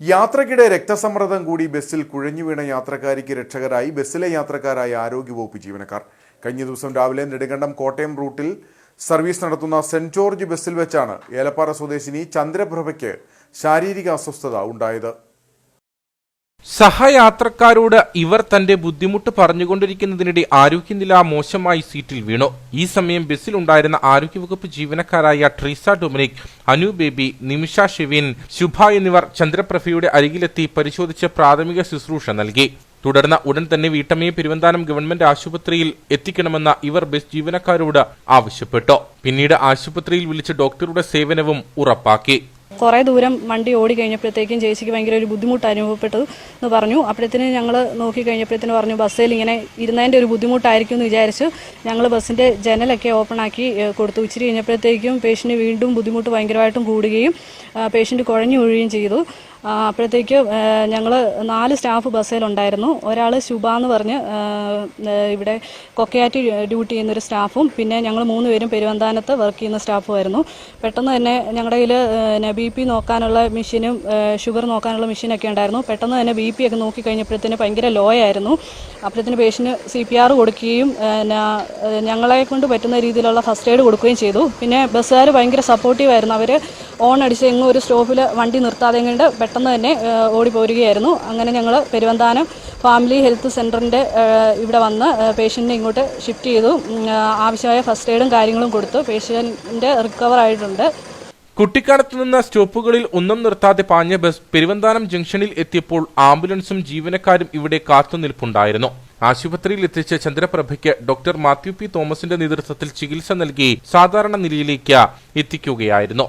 യാത്രക്കിടെ രക്തസമ്മർദ്ദം കൂടി ബസ്സിൽ കുഴഞ്ഞു വീണ യാത്രക്കാരിക്ക് രക്ഷകരായി. ബസ്സിലെ യാത്രക്കാരായ ആരോഗ്യവകുപ്പ് ജീവനക്കാർ. കഴിഞ്ഞ ദിവസം രാവിലെ നെടുങ്കണ്ടം കോട്ടയം റൂട്ടിൽ സർവീസ് നടത്തുന്ന സെന്റ് ജോർജ് ബസ്സിൽ വെച്ചാണ് ഏലപ്പാറ സ്വദേശിനി ചന്ദ്രപ്രഭയ്ക്ക് ശാരീരിക അസ്വസ്ഥത ഉണ്ടായത്. സഹയാത്രക്കാരോട് ഇവർ തന്റെ ബുദ്ധിമുട്ട് പറഞ്ഞുകൊണ്ടിരിക്കുന്നതിനിടെ ആരോഗ്യനില മോശമായി സീറ്റിൽ വീണു. ഈ സമയം ബസ്സിലുണ്ടായിരുന്ന ആരോഗ്യവകുപ്പ് ജീവനക്കാരായ ട്രീസ ഡൊമിനിക് അനു ബേബി നിമിഷ ഷെവിൻ ശുഭ എന്നിവർ ചന്ദ്രപ്രഭയുടെ അരികിലെത്തി പരിശോധിച്ച് പ്രാഥമിക ശുശ്രൂഷ നൽകി. തുടർന്ന് ഉടൻ തന്നെ വീട്ടമ്മയെ പെരുവന്താനം ഗവൺമെന്റ് ആശുപത്രിയിൽ എത്തിക്കണമെന്ന് ഇവർ ബസ് ജീവനക്കാരോട് ആവശ്യപ്പെട്ടു. പിന്നീട് ആശുപത്രിയിൽ വിളിച്ച് ഡോക്ടറുടെ സേവനവും ഉറപ്പാക്കി. കുറേ ദൂരം വണ്ടി ഓടി കഴിഞ്ഞപ്പോഴത്തേക്കും ചേച്ചിക്ക് ഭയങ്കര ഒരു ബുദ്ധിമുട്ട് അനുഭവപ്പെട്ടു എന്ന് പറഞ്ഞു. അപ്പോഴത്തേന് ഞങ്ങൾ നോക്കി കഴിഞ്ഞപ്പോഴത്തേന് പറഞ്ഞു ബസ്സിൽ ഇങ്ങനെ ഇരുന്നതിന്റെ ഒരു ബുദ്ധിമുട്ടായിരിക്കും എന്ന് വിചാരിച്ച് ഞങ്ങൾ ബസ്സിന്റെ ജനലൊക്കെ ഓപ്പൺ ആക്കി കൊടുത്തു. ഇച്ചിരി കഴിഞ്ഞപ്പോഴത്തേക്കും പേഷ്യന്റ് വീണ്ടും ബുദ്ധിമുട്ട് ഭയങ്കരമായിട്ടും കൂടുകയും പേഷ്യന്റ് കുഴഞ്ഞു വീഴുകയും ചെയ്തു. അപ്പോഴത്തേക്ക് ഞങ്ങൾ നാല് സ്റ്റാഫ് ബസ്സിലുണ്ടായിരുന്നു. ഒരാൾ ശുഭ എന്ന് പറഞ്ഞ് ഇവിടെ കൊക്കയാറ്റി ഡ്യൂട്ടി ചെയ്യുന്നൊരു സ്റ്റാഫും പിന്നെ ഞങ്ങൾ മൂന്ന് പേരും പെരുവന്താനത്ത് വർക്ക് ചെയ്യുന്ന സ്റ്റാഫുമായിരുന്നു. പെട്ടെന്ന് തന്നെ ഞങ്ങളുടെ കയ്യിൽ പിന്നെ ബി പി നോക്കാനുള്ള മെഷീനും ഷുഗർ നോക്കാനുള്ള മെഷീനൊക്കെ ഉണ്ടായിരുന്നു. പെട്ടെന്ന് തന്നെ ബി പി ഒക്കെ നോക്കി കഴിഞ്ഞപ്പോഴത്തേന് ഭയങ്കര ലോ ആയിരുന്നു. അപ്പോഴത്തേന് പേഷ്യന് സി പി ആർ കൊടുക്കുകയും ഞങ്ങളെ കൊണ്ട് പറ്റുന്ന രീതിയിലുള്ള ഫസ്റ്റ് എയ്ഡ് കൊടുക്കുകയും ചെയ്തു. പിന്നെ ബസ്സുകാർ ഭയങ്കര സപ്പോർട്ടീവായിരുന്നു അവർ ഓൺ അടിച്ച് എങ്ങും ഒരു സ്റ്റോപ്പിൽ വണ്ടി നിർത്താതെ കണ്ട് പെട്ടെന്ന് തന്നെ ഓടിപ്പോരുകയായിരുന്നു. ഓടി പോരുകയായിരുന്നു അങ്ങനെ ഞങ്ങൾ പെരുവന്താനം ഫാമിലി ഹെൽത്ത് സെന്ററിന്റെ ഇവിടെ വന്ന് പേഷ്യന്റിനെ ഇങ്ങോട്ട് ഷിഫ്റ്റ് ചെയ്തു. ആവശ്യമായ ഫസ്റ്റ് എയ്ഡും കാര്യങ്ങളും കൊടുത്തു. പേഷ്യന്റ് റിക്കവർ ആയിട്ടുണ്ട്. കുട്ടിക്കാലത്ത് നിന്ന് സ്റ്റോപ്പുകളിൽ ഒന്നും നിർത്താതെ പാഞ്ഞ ബസ് പെരുവന്താനം ജംഗ്ഷനിൽ എത്തിയപ്പോൾ ആംബുലൻസും ജീവനക്കാരും ഇവിടെ കാത്തുനിൽപ്പുണ്ടായിരുന്നു ആശുപത്രിയിൽ എത്തിച്ച ചന്ദ്രപ്രഭയ്ക്ക് ഡോക്ടർ മാത്യു പി തോമസിന്റെ നേതൃത്വത്തിൽ ചികിത്സ നൽകി സാധാരണ നിലയിലേക്ക് എത്തിക്കുകയായിരുന്നു.